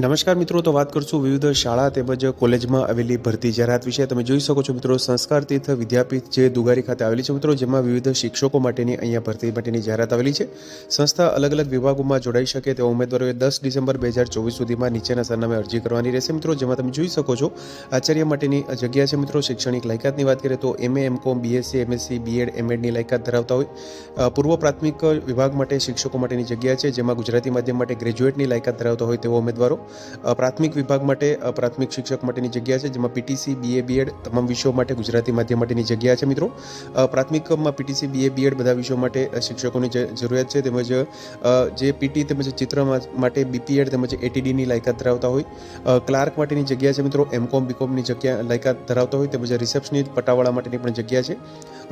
નમસ્કાર મિત્રો, તો વાત કરશું વિવિધ શાળા તેમજ કોલેજમાં આવેલી ભરતી જાહેરાત વિશે. તમે જોઈ શકો છો મિત્રો, સંસ્કાર તીર્થ વિદ્યાપીઠ જે દુગારી ખાતે આવેલી છે મિત્રો, જેમાં વિવિધ શિક્ષકો માટેની અહીંયા ભરતી માટેની જાહેરાત આવેલી છે. સંસ્થા અલગ અલગ વિભાગોમાં જોડાઈ શકે તેવા ઉમેદવારોએ દસ ડિસેમ્બર બે હજાર ચોવીસ સુધીમાં નીચેના સરનામે અરજી કરવાની રહેશે મિત્રો. જેમાં તમે જોઈ શકો છો, આચાર્ય માટેની જગ્યા છે મિત્રો. શૈક્ષણિક લાયકાતની વાત કરીએ તો MA, MCom, BSc, MSc, BEd, એમએડની લાયકાત ધરાવતા હોય. પૂર્વ પ્રાથમિક વિભાગ માટે શિક્ષકો માટેની જગ્યા છે, જેમાં ગુજરાતી માધ્યમ માટે ગ્રેજ્યુએટની લાયકાત ધરાવતા હોય તેવા ઉમેદવારો. પ્રાથમિક વિભાગ માટે પ્રાથમિક શિક્ષક માટેની જગ્યા છે, જેમાં પીટીસી બીએ બીએડ તમામ વિષયો માટે ગુજરાતી માધ્યમ માટેની જગ્યા છે મિત્રો. પ્રાથમિકમાં પીટીસી બીએ બીએડ બધા વિષયો માટે શિક્ષકોની જરૂરિયાત છે. તેમજ જે પીટી તેમજ ચિત્ર માટે બીપીએડ તેમજ એટીડીની લાયકાત ધરાવતા હોય. ક્લાર્ક માટેની જગ્યા છે મિત્રો એમકોમ બીકોમની જગ્યા લાયકાત ધરાવતા હોય. તેમજ રિસેપ્શનિસ્ટ પટાવાળા માટેની પણ જગ્યા છે.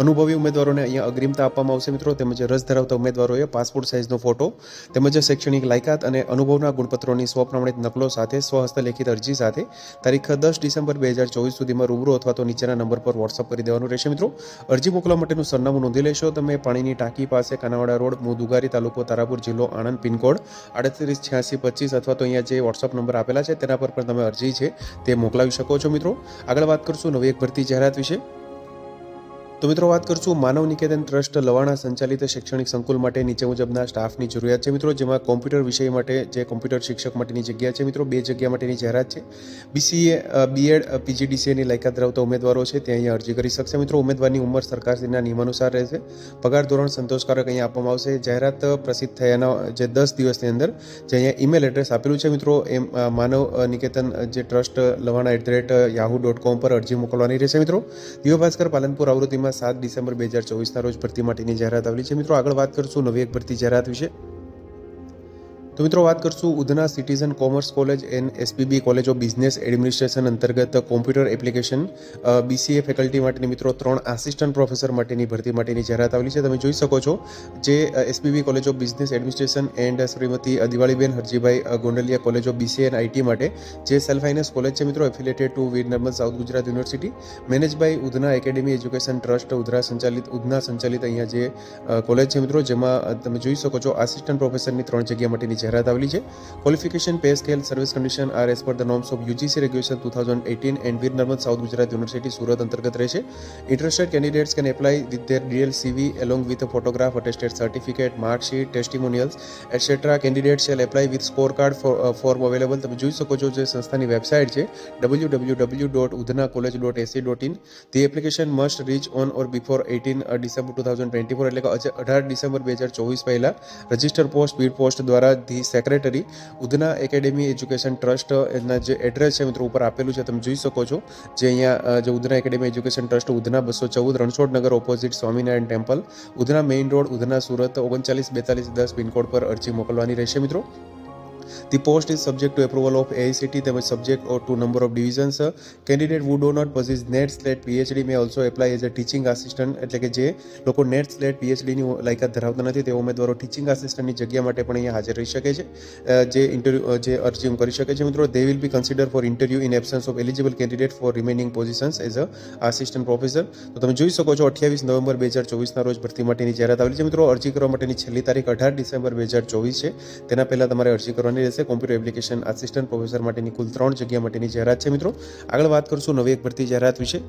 અનુભવી ઉમેદવારોને અહીંયા અગ્રિમતા આપવામાં આવશે મિત્રો. તેમજ રસ ધરાવતા ઉમેદવારોએ પાસપોર્ટ સાઇઝનો ફોટો તેમજ શૈક્ષણિક લાયકાત અને અનુભવના ગુણપત્રોની સ્વપ્રમાણિત નકલો સાથે, સ્વહસ્ત લેખિત અરજી સાથે તારીખ દસ ડિસેમ્બર બે હજાર ચોવીસ સુધીમાં રૂબરૂ અથવા તો નીચેના નંબર પર વોટ્સઅપ કરી દેવાનું રહેશે મિત્રો. અરજી મોકલવા માટેનું સરનામું નોંધી લેશો. તમે પાણીની ટાંકી પાસે કાનાવાડા રોડ, મુદુગારી તાલુકો, તારાપુર જિલ્લો, આણંદ પિનકોડ, આડત્રીસ, છ્યાસી, પચીસ અથવા તો અહીંયા જે વોટ્સઅપ નંબર આપેલા છે તેના પર પણ તમે અરજી છે તે મોકલાવી શકો છો મિત્રો. આગળ વાત કરશું નવી એક ભરતી જાહેરાત વિશે. તો મિત્રો વાત કરશું માનવ નિકેતન ટ્રસ્ટ લવાણા સંચાલિત શૈક્ષણિક સંકુલ માટે નીચે મુજબના સ્ટાફની જરૂરિયાત છે મિત્રો, જેમાં કોમ્પ્યુટર વિષય માટે જે કોમ્પ્યુટર શિક્ષક માટેની જગ્યા છે મિત્રો, બે જગ્યા માટેની જાહેરાત છે. બીસીએ બીએડ પીજીડીસીએની લાયકાત ધરાવતા ઉમેદવારો છે, તે અહીંયા અરજી કરી શકશે મિત્રો. ઉમેદવારની ઉંમર સરકારશ્રીના નિયમાનુસાર રહેશે. પગાર ધોરણ સંતોષકારક અહીંયા આપવામાં આવશે. જાહેરાત પ્રસિદ્ધ થયાના, જે દસ દિવસની અંદર જે અહીંયા ઈમેલ એડ્રેસ આપેલું છે મિત્રો, એમ માનવ નિકેતન જે trust Lavana at the rate Yahoo dot com પર અરજી મોકલવાની રહેશે મિત્રો. દિવ્ય ભાસ્કર પાલનપુર આવૃત્તિમાં સાત ડિસેમ્બર બે હજાર ચોવીસના રોજ ભરતી માટેની જાહેરાત આવેલી છે. મિત્રો, આગળ વાત કરશું નવી એક ભરતી જાહેરાત વિશે. તો મિત્રો વાત કરશું Udhna Citizen Commerce College and SPB College of Business Administration અંતર્ગત કોમ્પ્યુટર એપ્લિકેશન બીસીએ ફેકલ્ટી માટેની મિત્રો ત્રણ આસિસ્ટન્ટ પ્રોફેસર માટેની ભરતી માટેની જાહેરાત આવેલી છે. તમે જોઈ શકો છો જે SPB college of business administration and Shrimati Diwaliben Harjibhai Gondaliya college of BCA and IT માટે જે સેલ્ફ ફાઇનાન્સ કોલેજ છે મિત્રો, affiliated to Veer Narmad south Gujarat university, manage by Udhna academy education trust Udhna સંચાલિત ઉધના સંચાલિત અહીંયા જે college છે મિત્રો, જેમાં તમે જોઈ શકો છો આસિસ્ટન્ટ પ્રોફેસરની ત્રણ જગ્યા માટેની જાહેરાત આવેલી છે. Qualification pay scale service condition are as per the norms of UGC regulation two thousand eighteen and Veer Narmad south Gujarat university Surat અંતર્ગત રહેશે interested candidates can apply with their detailed CV along with photograph attested certificate marksheet testimonials etcetera candidate shall apply with score card form available તમે જોઈ શકો છો જે સંસ્થાની website છે W W W dot Udhna college dot AC dot in the application must reach on or before eighteen December two thousand twenty four એટલે કે અઢાર ડિસેમ્બર બે હજાર ચોવીસ પહેલાં. રજિસ્ટર પોસ્ટ સ્પીડ પોસ્ટ દ્વારા the secretary Udhna academy education trust એના જે એડ્રેસ છે મિત્રો, ઉપર આપેલું છે, તમે જોઈ શકો છો. જે અહીંયા જે Udhna academy education trust Udhna બસો ચૌદ, Ranchhod Nagar opposite Swaminarayan temple Udhna main road Udhna Surat, ઓગણચાલીસ બેતાલીસ દસ પિનકોડ પર અરજી મોકલવાની રહેશે મિત્રો. The post is subject to approval of AICT તેમજ subject or to number of divisions. Candidate who do not possess net slate PhD may also apply as a teaching assistant. એટલે કે જે લોકો નેટ PhD પીએચડીની લાયકાત ધરાવતા નથી, તેઓ ઉમેદવારો ટીચિંગ આસિસ્ટન્ટની જગ્યા માટે પણ અહીંયા હાજર રહી શકે છે. જે ઇન્ટરવ્યુ જે અરજી કરી શકે છે. મિત્રો they will be consider for interview in absence of eligible candidate for remaining positions as a assistant professor તો તમે જોઈ શકો છો, અઠ્યાવીસ નવેમ્બર બે હજાર ચોવીસના રોજ ભરતી માટેની જાહેરાત આવેલી છે. મિત્રો, અરજી કરવા માટેની છેલ્લી તારીખ અઢાર ડિસેમ્બર બે હજાર ચોવીસ છે. તેના પહેલાં તમારે અરજી કરવાની રહેશે કોમ્પ્યુટર એપ્લિકેશન આસિસ્ટન્ટ પ્રોફેસર માટેની કુલ ત્રણ જગ્યા માટેની જાહેરાત છે મિત્રો. આગળ વાત કરશું નવી એક ભરતી જાહેરાત વિશે.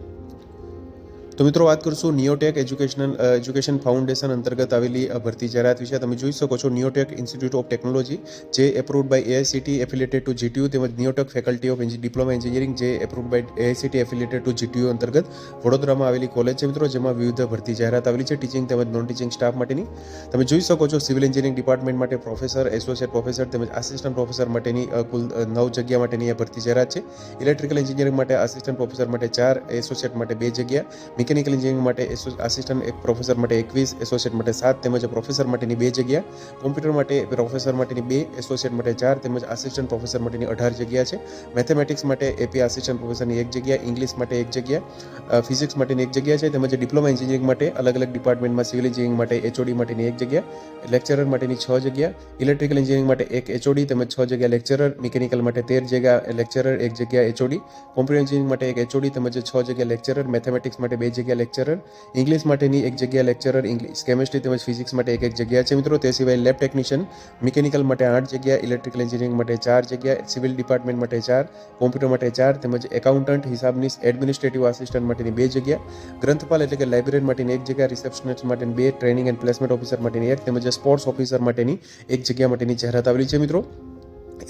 તો મિત્રો વાત કરશું નિયોટેક એજ્યુકેશનલ એજ્યુકેશન ફાઉન્ડેશન અંતર્ગત આવેલી ભરતી જાહેરાત વિશે. તમે જોઈ શકો છો નિયોટેક ઇન્સ્ટિટ્યૂટ ઓફ ટેકનોલોજી જે approved by AICTE affiliated to GTU તેમજ Neotech faculty of diploma engineering જે approved by AICTE affiliated to GTU અંતર્ગત વડોદરામાં આવેલી કોલેજ છે મિત્રો, જેમાં વિવિધ ભરતી જાહેરાત આવેલી છે ટીચિંગ તેમજ નોન ટીચિંગ સ્ટાફ માટેની. તમે જોઈ શકો છો સિવિલ એન્જિનિયરિંગ ડિપાર્ટમેન્ટ માટે પ્રોફેસર એસોસિએટ પ્રોફેસર તેમજ આસિસ્ટન્ટ પ્રોફેસર માટેની કુલ નવ જગ્યા માટેની આ ભરતી જાહેરાત છે. ઇલેક્ટ્રિકલ એન્જિનિયરિંગ માટે આસિસ્ટન્ટ પ્રોફેસર માટે ચાર એસોસિએટ માટે બે જગ્યા. મિકેનિકલ એન્જિનિયરિંગ માટે આસિસ્ટન્ટ એક પ્રોફેસર માટે એકવીસ એસોસિએટ માટે સાત, તેમજ પ્રોફેસર માટેની બે જગ્યા. કોમ્પ્યુટર માટે પ્રોફેસર માટેની બે એસોસિએટ માટે ચાર, તેમજ આસિસ્ટન્ટ પ્રોફેસર માટેની અઢાર જગ્યા છે. મેથેમેટિક્સ માટે એપી આસિસ્ટન્ટ પ્રોફેસરની એક જગ્યા ઇંગ્લિશ માટે એક જગ્યા ફિઝિક્સ માટેની એક જગ્યા છે, તેમજ ડિપ્લોમા એન્જિનિયરિંગ માટે અલગ અલગ ડિપાર્ટમેન્ટમાં સિવિલ એન્જિનિયરિંગ માટે એચઓડી માટેની એક જગ્યા લેક્ચરર માટેની છ જગ્યા ઇલેક્ટ્રિકલ એન્જિનિયરિંગ માટે એક એચઓડી તેમજ છ જગ્યા લેક્ચરર મિકેનિકલ માટે તેર જગ્યા લેક્ચરર એક જગ્યા એચઓડી કોમ્પ્યુટર એન્જિનિયરિંગ માટે એક એચઓડી તેમજ છ જગ્યા લેક્ચરર મેથેમેટિક્સ માટે બે જગ્યા લેક્ચરર ઇંગ્લિશ માટેની એક જગ્યા લેક્ચરર ઇંગ્લિશ કેમિસ્ટ્રી તેમજ ફિઝિક્સ માટે એક એક જગ્યા છે મિત્રો. તે સિવાય લેબ ટેકનિશિયન મિકેનિકલ માટે આઠ જગ્યા ઇલેક્ટ્રિકલ એન્જિનિયરિંગ માટે ચાર જગ્યા સિવિલ ડિપાર્ટમેન્ટ માટે ચાર કોમ્પ્યુટર માટે ચાર, તેમજ એકાઉન્ટન્ટ હિસાબની એડમિનિસ્ટ્રેટિવ આસિસ્ટન્ટ માટેની બે જગ્યા, ગ્રંથપાલ એટલે કે લાઇબ્રેરી માટેની એક જગ્યા રિસેપ્શનિસ્ટ માટેની બે ટ્રેનિંગ એન્ડ પ્લેસમેન્ટ ઓફિસર માટેની એક, તેમજ સ્પોર્ટ્સ ઓફિસર માટેની એક જગ્યા માટેની જાહેરાત આવેલી છે મિત્રો.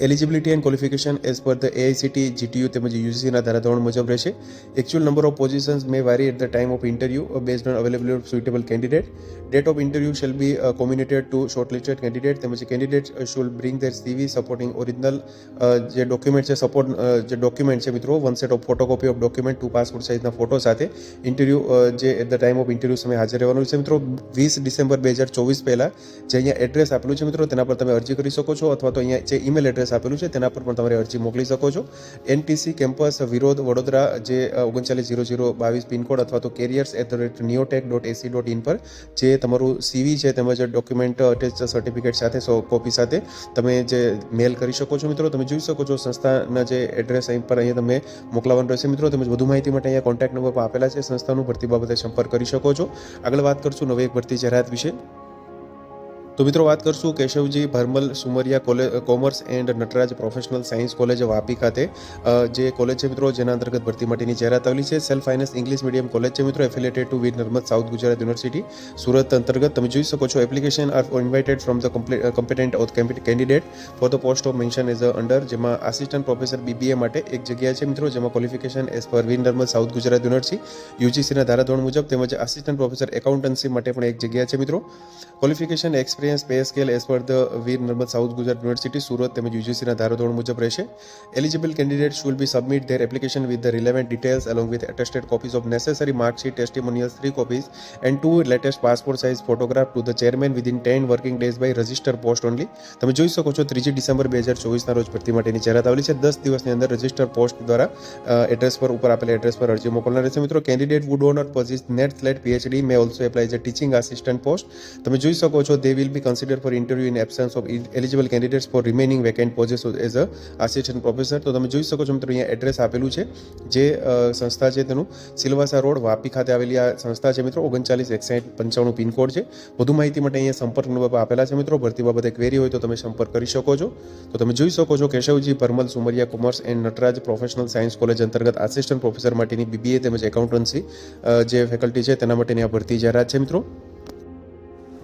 Eligibility and qualification as per the AICTE GTU તેમજ યુજીસીના ધારાધોરણ મુજબ રહેશે. Actual number of positions may vary at the time of interview based on available of suitable candidate date of interview shall be communicated to shortlisted candidate તેમજ candidate should bring their CV supporting original જે document છે support જે document છે મિત્રો one set of photocopy of document two passport સાઇઝના photo સાથે interview જે at the time of interview સમય હાજર રહેવાનું છે. મિત્રો, વીસ ડિસેમ્બર બે હજાર ચોવીસ પહેલાં જે અહીંયા એડ્રેસ આપેલું છે મિત્રો, તેના પર તમે અરજી કરી શકો છો, અથવા તો અહીંયા જે ઈમેલ એડ્રેસ આપેલું છે, તેના પર પણ તમારે અરજી મોકલી શકો છો. એનટીસી કેમ્પસ વિરોધ વડોદરા જે ઓગણચાલીસ ઝીરો ઝીરો બાવીસ પિનકોડ અથવા તો careers at the rate Neotech dot AC dot in પર જે તમારું સીવી છે તેમજ ડોક્યુમેન્ટ અટેચ સર્ટિફિકેટ સાથે સો કોપી સાથે તમે જે મેલ કરી શકો છો મિત્રો, તમે જોઈ શકો છો સંસ્થાના જે એડ્રેસ અહીં પર અહીંયા તમે મોકલાવવાનું રહેશે મિત્રો, તેમજ વધુ માહિતી માટે અહીંયા કોન્ટેક્ટ નંબર આપેલા છે, સંસ્થાનું ભરતી બાબતે સંપર્ક કરી શકો છો. આગળ વાત કરશું નવી એક ભરતી જાહેરાત વિશે. તો મિત્રો વાત કરશું Keshavji Bharmal Sumariya college commerce and Natraj professional science college Vapi ખાતે. જે કોલેજ છે મિત્રો, જેના અંતર્ગત ભરતી માટેની જાહેરાત આવેલી છે. Self finance English medium college છે મિત્રો, affiliated to Veer Narmad South Gujarat university. Surat અંતર્ગત તમે જોઈ શકો છો, application are invited from the competent of candidate for the post of mention as a under, જેમાં આસિસ્ટન્ટ પ્રોફેસર બીબીએ માટે એક જગ્યા છે મિત્રો, જેમાં qualification as per Veer Narmad South Gujarat university, યુજીસીના ધારાધોરણ મુજબ તેમજ આસિસ્ટન્ટ પ્રોફેસર એકાઉન્ટન્સી માટે પણ એક જગ્યા છે મિત્રો. Qualification experience pay scale as per the Veer Narmad South Gujarat university Surat તેમજ યુજીસીના ધારાધોરણ મુજબ રહેશે. Eligible candidate should be submit their application with the relevant details along with attested copies of necessary marksheet testimonials three copies and two latest passport size photograph to the chairman within ten working days by register post only તમે જોઈ શકો છો ત્રીજી December બે હજાર ચોવીસના રોજ ભરતી માટેની જાહેરાત આવેલી છે. દસ દિવસની અંદર રજિસ્ટર પોસ્ટ દ્વારા એડ્રેસ પર ઉપર આપેલા એડ્રેસ પર અરજી મોકલનાર રહેશે. મિત્રો candidate would honour possess NET SLET PhD may also apply teaching assistant post તમે જોઈ શકો છો they will be consider for interview in absence of eligible candidates for remaining vacant posts as a assistant professor. તો તમે જોઈ શકો છો મિત્રો, અહીંયા એડ્રેસ આપેલું છે, જે સંસ્થા છે તેનું સિલવાસા રોડ, વાપી ખાતે આવેલી આ સંસ્થા છે મિત્રો, ઓગણચાલીસ એકસાઠ પંચાણું પિનકોડ છે. વધુ માહિતી માટે અહીંયા સંપર્ક નંબર આપેલા છે મિત્રો, ભરતી બાબતે ક્વેરી હોય તો તમે સંપર્ક કરી શકો છો. તો તમે જોઈ શકો છો, Keshavji, Paramal, Sumaria Commerce and Natraj Professional Science College અંતર્ગત આસિસ્ટન્ટ પ્રોફેસર માટેની બીબીએ તેમજ એકાઉન્ટન્સી જે ફેકલ્ટી છે, તેના માટેની આ ભરતી જાહેરાત છે મિત્રો.